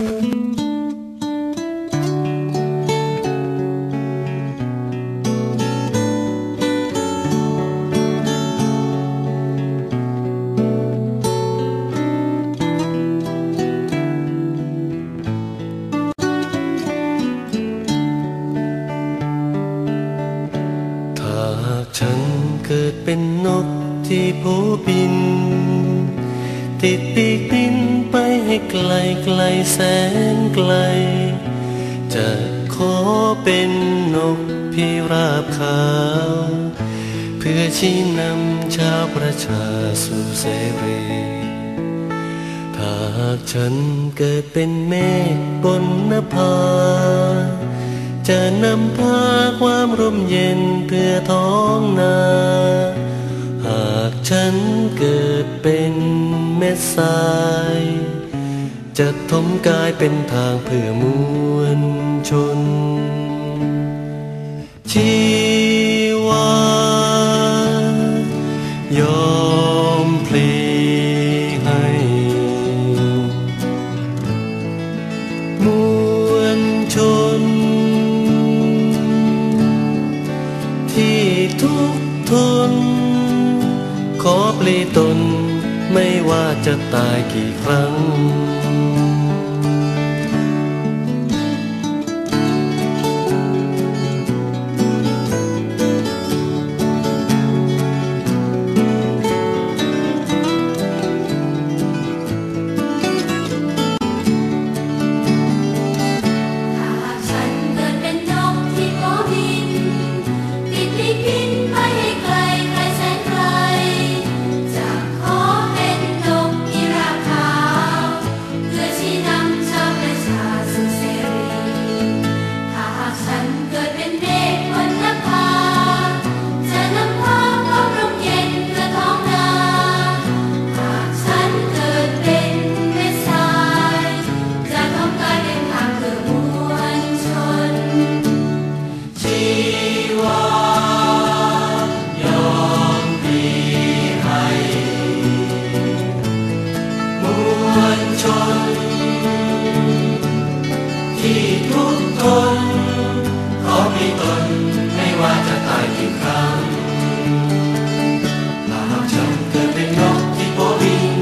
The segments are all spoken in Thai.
ถ้าฉันเกิดเป็นนกที่โผบิน ติดปีกบิน ไปให้ไกลไกลแสนไกล จะขอเป็นนกพิราบขาว เพื่อชี้นำชาวประชาสู่เสรีถ้าหากฉันเกิดเป็นเมฆบนนภา จะนำพาความร่มเย็นเพื่อท้องนา เม็ดทราย จะทมกายเป็นทางเพื่อมวลชน ชีวายอมพลีให้ มวลชน ที่ทุกทน ขอปลีตน ไม่ว่าจะตายกี่ครั้ง ที่ทุกข์ทนขอมีตนไม่ว่าจะตายกี่ครั้งหากฉันเกิดเป็นนกที่โบบิน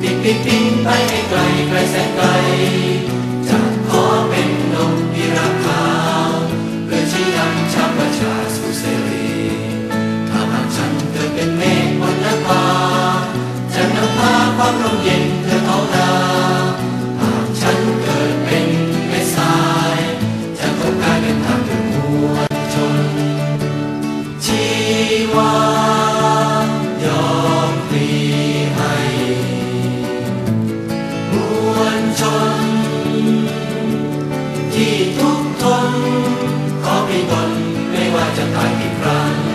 ติดปีกพิงไปให้ไกลไกลแสนไกล ที่ทุกทนขอไปบนไม่ว่าจะตายกี่ครั้ง